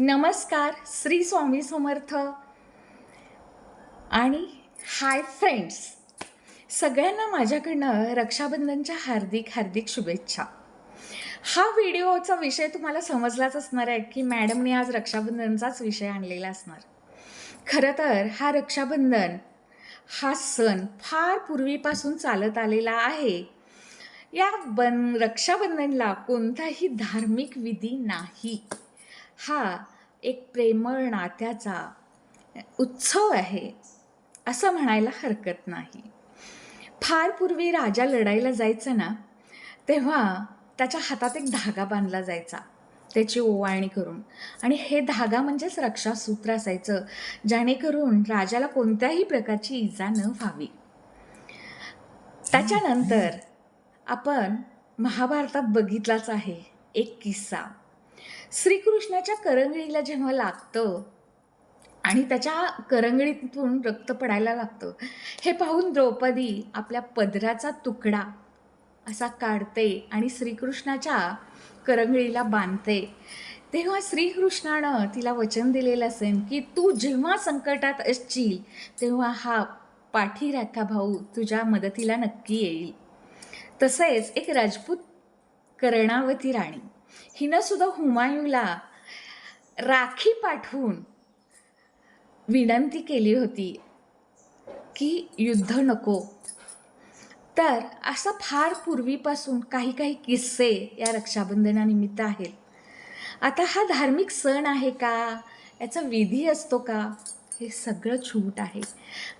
नमस्कार श्री स्वामी समर्थ. आणि hi friends सगळ्यांना माझ्याकडनं रक्षाबंधनच्या हार्दिक हार्दिक शुभेच्छा. हा व्हिडिओचा विषय तुम्हाला समजलाच असणार आहे की मॅडमने आज रक्षाबंधनचाच विषय आणलेला असणार. खरं तर हा रक्षाबंधन हा सण फार पूर्वीपासून चालत आलेला आहे. या बन रक्षाबंधनला कोणताही धार्मिक विधी नाही. हा एक प्रेमळ नात्याचा उत्सव आहे असं म्हणायला हरकत नाही. फार पूर्वी राजा लढायला जायचं ना तेव्हा त्याच्या हातात एक धागा बांधला जायचा त्याची ओवाळणी करून. आणि हे धागा म्हणजेच रक्षासूत्र असायचं जेणेकरून राजाला कोणत्याही प्रकारची इजा न व्हावी. त्याच्यानंतर आपण महाभारतात बघितलाच आहे एक किस्सा. श्रीकृष्णाच्या करंगळीला जेव्हा लागतं आणि त्याच्या करंगळीतून रक्त पडायला लागतं हे पाहून द्रौपदी आपल्या पदराचा तुकडा असा काढते आणि श्रीकृष्णाच्या करंगळीला बांधते. तेव्हा श्रीकृष्णानं तिला वचन दिलेलं असेल की तू जेव्हा संकटात असशील तेव्हा हा पाठीराखा भाऊ तुझ्या मदतीला नक्की येईल. तसेच एक राजपूत कर्णावती राणी. हिनं सुद्धा हुमायूला राखी पाठवून विनंती केली होती की युद्ध नको. तर असं फार पूर्वीपासून काही काही किस्से या रक्षाबंधनानिमित्त आहेत. आता हा धार्मिक सण आहे का? याचा विधी असतो का? हे सगळं छूट आहे.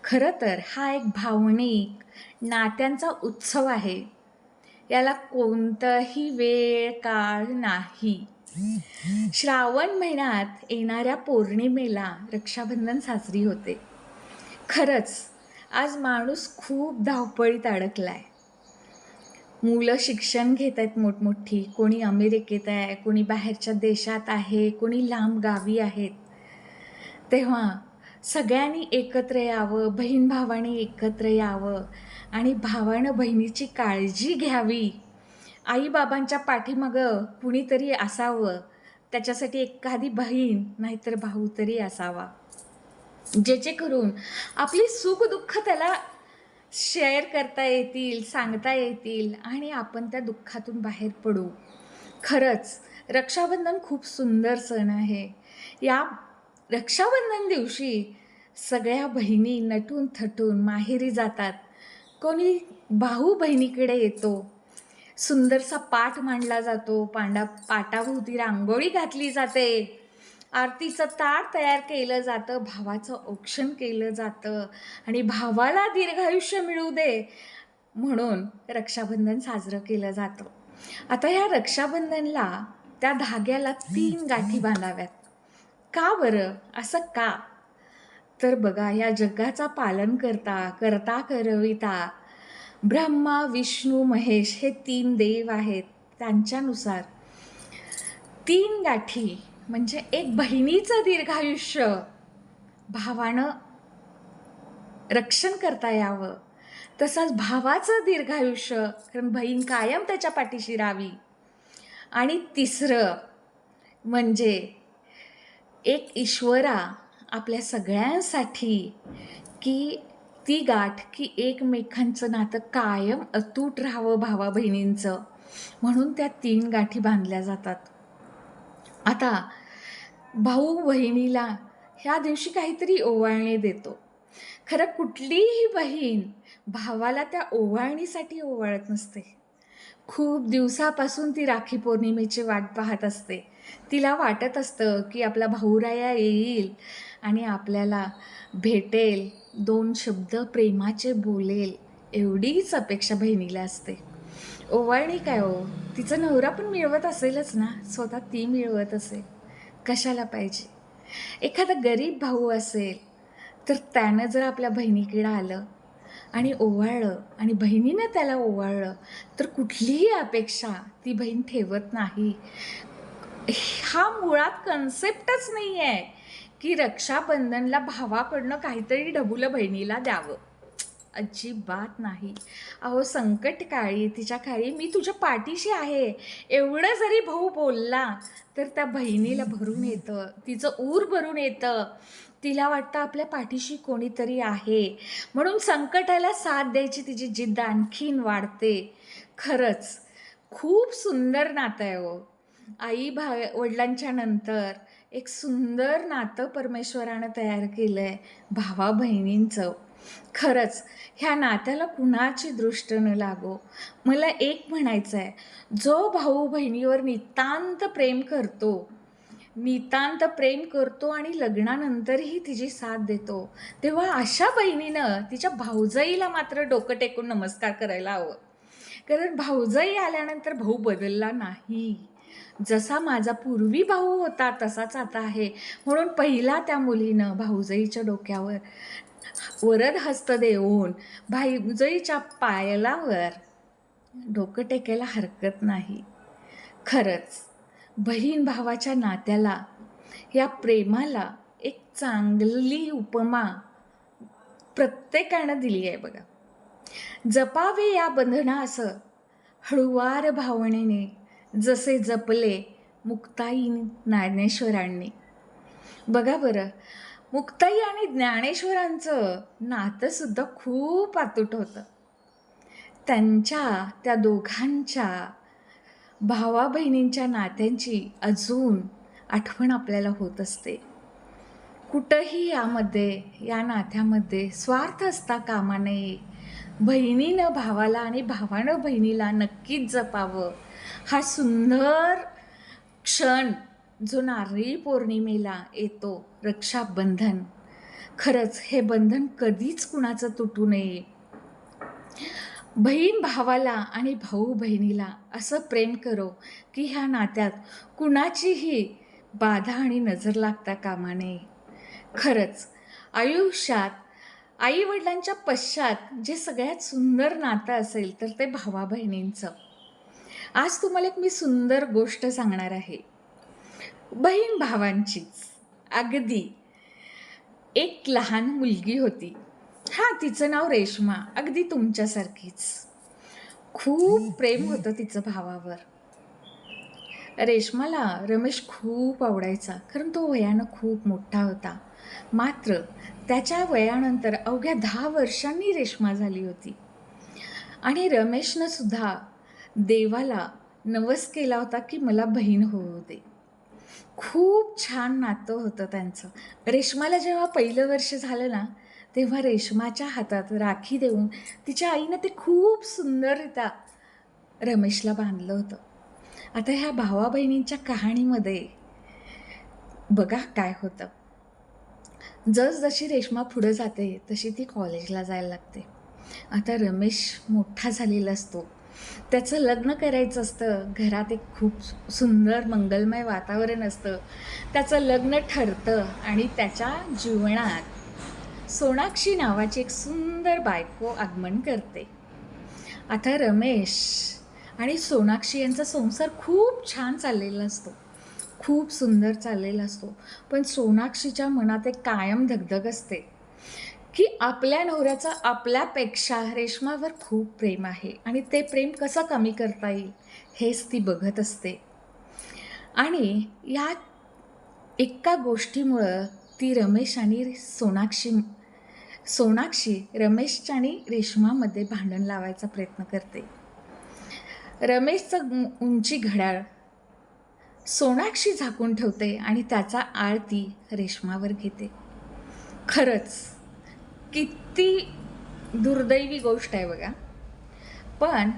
खरं तर हा एक भावनिक नात्यांचा उत्सव आहे. याला कोणताही वेळ काळ नाही. श्रावण महिन्यात येणाऱ्या पौर्णिमेला रक्षाबंधन साजरी होते. खरंच आज माणूस खूप धावपळीत अडकलाय. मुलं शिक्षण घेत आहेत मोठमोठी कोणी अमेरिकेत आहे कोणी बाहेरच्या देशात आहे कोणी लांब गावी आहेत. तेव्हा सगळ्यांनी एकत्र यावं बहीण भावाने एकत्र यावं आणि भावानं बहिणीची काळजी घ्यावी. आईबाबांच्या पाठीमागं कुणीतरी असावं त्याच्यासाठी एखादी बहीण नाहीतर भाऊ तरी असावा. जेचे करून आपली सुखदुःख त्याला शेअर करता येतील सांगता येतील आणि आपण त्या दुःखातून बाहेर पडू. खरंच रक्षाबंधन खूप सुंदर सण आहे. या रक्षाबंधन दिवशी सगळ्या बहिणी नटून थटून माहेरी जातात. कोणी भाऊ बहिणीकडे येतो. सुंदरसा पाठ मांडला जातो. पांडा पाटाभोवती रांगोळी घातली जाते. आरतीचं ताट तयार केलं जातं. भावाचं औक्षण केलं जातं. आणि भावाला दीर्घायुष्य मिळू दे म्हणून रक्षाबंधन साजरं केलं जातं. आता ह्या रक्षाबंधनला त्या धाग्याला तीन गाठी बांधाव्यात. का बरं? असं का? तर बघा या जगाचा पालन करता करता करविता ब्रह्मा विष्णू महेश हे तीन देव आहेत त्यांच्यानुसार. तीन गाठी म्हणजे एक बहिणीचं दीर्घायुष्य भावानं रक्षण करता यावं. तसंच भावाचं दीर्घायुष्य कारण बहीण कायम त्याच्या पाठीशी राहावी. आणि तिसरं म्हणजे एक ईश्वरा आपल्या सगळ्यांसाठी की ती गाठ की एकमेकांचं नातं कायम अतूट राहावं भावा बहिणींचं. म्हणून त्या तीन गाठी बांधल्या जातात. आता भाऊ बहिणीला ह्या दिवशी काहीतरी ओवाळणी देतो. खरं कुठलीही बहीण भावाला त्या ओवाळणीसाठी ओवाळत नसते. खूप दिवसापासून ती राखी पौर्णिमेची वाट पाहत असते. तिला वाटत असतं की आपला भाऊराया येईल आणि आपल्याला भेटेल दोन शब्द प्रेमाचे बोलेल एवढीच अपेक्षा बहिणीला असते. ओवाळणी काय हो? तिचा नवरा पण मिळवत असेलच ना? स्वतः ती मिळवत असेल. कशाला पाहिजे? एखादा गरीब भाऊ असेल तर त्यानं जर आपल्या बहिणीकडं आलं आणि ओवाळलं आणि बहिणीनं त्याला ओवाळलं तर कुठलीही अपेक्षा ती बहीण ठेवत नाही. हा मुळात कन्सेप्टच नाही आहे की रक्षाबंधनला भावाकडनं काहीतरी ढबुलं बहिणीला द्यावं. अजिबात नाही. अहो संकट काळी तिच्या काळी मी तुझ्या पाठीशी आहे. एवढं जरी भाऊ बोलला तर त्या बहिणीला भरून येतं. तिचं ऊर भरून येतं. तिला वाटतं आपल्या पाठीशी कोणीतरी आहे. म्हणून संकटाला साथ द्यायची तिची जिद्द आणखीन वाढते. खरंच खूप सुंदर नातं आहे हो. आई भा वडिलांच्या नंतर एक सुंदर नातं परमेश्वरानं तयार केलं आहे भावा बहिणींचं. खरंच ह्या नात्याला कुणाची दृष्ट न लागो? मला एक म्हणायचं आहे जो भाऊ बहिणीवर नितांत प्रेम करतो नितांत प्रेम करतो आणि लग्नानंतरही तिची साथ देतो तेव्हा अशा बहिणीनं तिच्या भाऊजाईला मात्र डोकं टेकून नमस्कार करायला हवं. कारण भाऊजाई आल्यानंतर भाऊ बदलला नाही. जसा माझा पूर्वी भाऊ होता तसाच आता आहे. म्हणून पहिला त्या मुलीनं भाऊजईच्या डोक्यावर वरद हस्त देऊन भाऊजईच्या पायलावर डोकं टेकायला हरकत नाही. खरंच बहीण भावाच्या नात्याला या प्रेमाला एक चांगली उपमा प्रत्येकानं दिली आहे बघा. जपावे या बंधना असं हळुवार भावनेने जसे जपले मुक्ताई ज्ञानेश्वरांनी. बघा बरं मुक्ताई आणि ज्ञानेश्वरांचं नातंसुद्धा खूप आतूट होतं. त्यांच्या त्या दोघांच्या भावा बहिणींच्या नात्यांची अजून आठवण आपल्याला होत असते. कुठंही यामध्ये या नात्यामध्ये स्वार्थ असता कामा नये. बहिणीनं भावाला आणि भावानं बहिणीला नक्कीच जपावं. हा सुंदर क्षण जो नारळी पौर्णिमेला येतो रक्षाबंधन. खरंच हे बंधन कधीच कुणाचं तुटू नये. बहीण भावाला आणि भाऊ बहिणीला असं प्रेम करो की ह्या नात्यात कुणाचीही बाधा आणि नजर लागता कामा नये. खरंच आयुष्यात आई वडिलांच्या पश्चात जे सगळ्यात सुंदर नातं असेल तर ते भावा बहिणींचं आज तुम्हाला एक मी सुंदर गोष्ट सांगणार आहे. बहीण भावांचीच. अगदी. एक लहान मुलगी होती. हां तिचं नाव रेश्मा. अगदी तुमच्यासारखीच. खूप प्रेम होतं तिचं भावावर. रेश्माला रमेश खूप आवडायचा. कारण तो वयानं खूप मोठा होता. मात्र त्याच्या वयानंतर अवघ्या दहा वर्षांनी रेश्मा झाली होती. आणि रमेशनं सुद्धा देवाला नवस केला होता की मला बहीण होऊ दे. खूप छान नातं होतं त्यांचं. रेश्माला जेव्हा पहिलं वर्ष झालं ना तेव्हा रेशमाच्या हातात राखी देऊन तिच्या आईनं ते खूप सुंदररित्या रमेशला बांधलं होतं. आता ह्या भावा बहिणींच्या कहाणीमध्ये बघा काय होतं. जसजशी रेश्मा पुढं जाते तशी ती कॉलेजला जायला लागते. आता रमेश मोठा झालेला असतो. त्याचं लग्न करायचं असतं. घरात एक खूप सुंदर मंगलमय वातावरण असतं. त्याचं लग्न ठरतं आणि त्याच्या जीवनात सोनाक्षी नावाची एक सुंदर बायको आगमन करते. आता रमेश आणि सोनाक्षी यांचा संसार खूप छान चाललेला असतो. खूप सुंदर चाललेला असतो. पण सोनाक्षीच्या मनात एक कायम धगधग असते. की आपल्या नवऱ्याचं आपल्यापेक्षा रेशमावर खूप प्रेम आहे आणि ते प्रेम कसं कमी करता येईल हेच ती बघत असते. आणि या एका गोष्टीमुळं ती रमेश आणि सोनाक्षी सोनाक्षी रमेशच्या आणि रेशमामध्ये भांडण लावायचा प्रयत्न करते. रमेशचं उंची घड्याळ सोनाक्षी झाकून ठेवते आणि त्याचा आळ ती रेशमावर घेते. खरंच किती दुर्दैवी गोष्ट आहे बघा. पण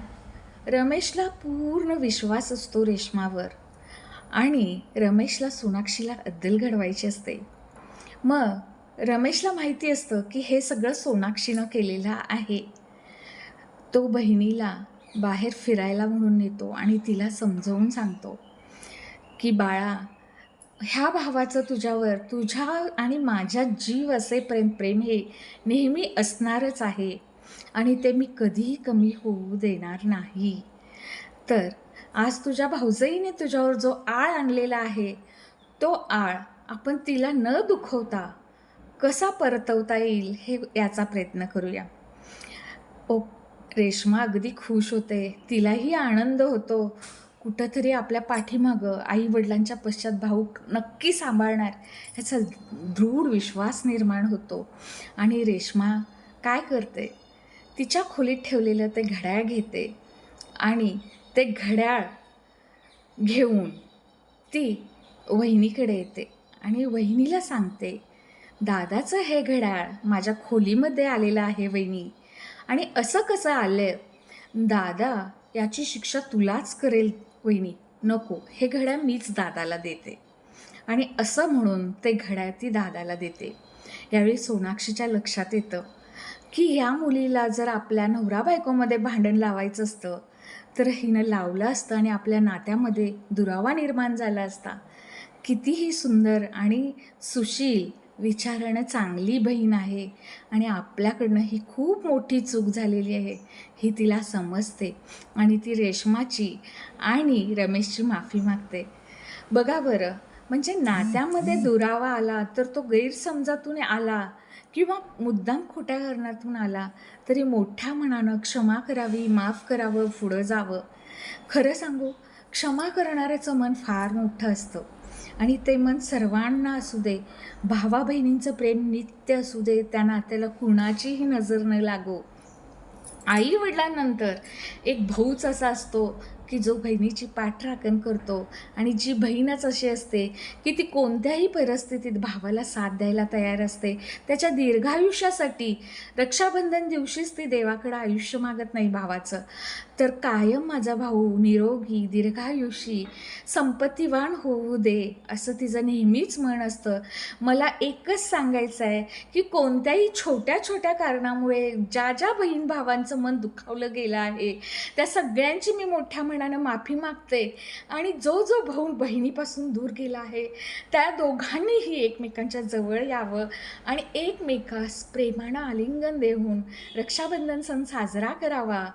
रमेशला पूर्ण विश्वास असतो रेशमावर आणि रमेशला सोनाक्षीला अद्दल घडवायची असते. मग रमेशला माहिती असतं की हे सगळं सोनाक्षीनं केलेलं आहे. तो बहिणीला बाहेर फिरायला म्हणून नेतो आणि तिला समजावून सांगतो की बाळा ह्या भावाचं तुझ्यावर तुझ्या आणि माझ्या जीव असे प्रेम प्रेम हे नेहमी असणारच आहे. आणि ते मी कधीही कमी होऊ देणार नाही. तर आज तुझ्या भाऊजईने तुझ्यावर जो आळ आणलेला आहे तो आळ आपण तिला न दुखवता कसा परतवता येईल हे याचा प्रयत्न करूया. ओ रेश्मा अगदी खुश होते. तिलाही आनंद होतो. कुठंतरी आपल्या पाठीमागं आई वडिलांच्या पश्चात भाऊ नक्की सांभाळणार ह्याचा दृढ विश्वास निर्माण होतो. आणि रेश्मा काय करते? तिच्या खोलीत ठेवलेलं ते घड्याळ घेते आणि ते घड्याळ घेऊन ती वहिनीकडे येते आणि वहिनीला सांगते दादाचं हे घड्याळ माझ्या खोलीमध्ये आलेलं आहे वहिनी आणि असं कसं आलं दादा याची शिक्षा तुलाच करेल वहिनी नको. हे घड्याळ मीच दादाला देते. आणि असं म्हणून ते घड्याळ ती दादाला देते. यावेळी सोनाक्षीच्या लक्षात येतं की ह्या मुलीला जर आपल्या नवरा बायकोमध्ये भांडण लावायचं असतं तर हिनं लावलं असतं आणि आपल्या नात्यामध्ये दुरावा निर्माण झाला असता. कितीही सुंदर आणि सुशील विचारानं चांगली बहीण आहे आणि आपल्याकडनं ही खूप मोठी चूक झालेली आहे. ही तिला समजते आणि ती रेशमाची आणि रमेशची माफी मागते. बघा बरं म्हणजे नात्यामध्ये दुरावा आला तर तो गैरसमजातून आला किंवा मुद्दाम खोट्या कारणातून आला तरी मोठ्या मनानं क्षमा करावी माफ करावं पुढं जावं. खरं सांगू क्षमा करणाऱ्याचं मन फार मोठं असतं. आणि ते मन सर्वांना असू दे भावा बहिणींचं प्रेम नित्य असू दे त्या नात्याला कुणाचीही नजर न लागो. आई वडिलांनंतर एक भाऊच असा असतो की जो बहिणीची पाठराखण करतो आणि जी बहीणच अशी असते की ती कोणत्याही परिस्थितीत भावाला साथ द्यायला तयार असते. त्याच्या दीर्घायुष्यासाठी रक्षाबंधन दिवशीच ती देवाकडं आयुष्य मागत नाही भावाचं. तर कायम माझा भाऊ निरोगी दीर्घायुषी संपत्तीवान होऊ दे असं तिचं नेहमीच म्हण असतं. मला एकच सांगायचं आहे की कोणत्याही छोट्या छोट्या कारणामुळे ज्या ज्या बहीण भावांचं मन दुखावलं गेलं आहे त्या सगळ्यांची मी मोठ्या मनानं माफी मागते आणि जो जो भाऊ बहिणीपासून दूर गेला आहे त्या दोघांनीही एकमेकांच्या जवळ यावं आणि एकमेकास प्रेमानं आलिंगन देऊन रक्षाबंधन सण साजरा करावा.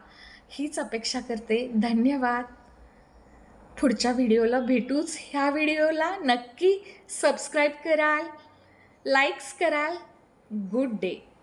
हीच अपेक्षा करते. धन्यवाद. पुढच्या व्हिडिओला भेटूच ह्या व्हिडिओला. नक्की सबस्क्राईब कराल लाईक्स कराल. Good day.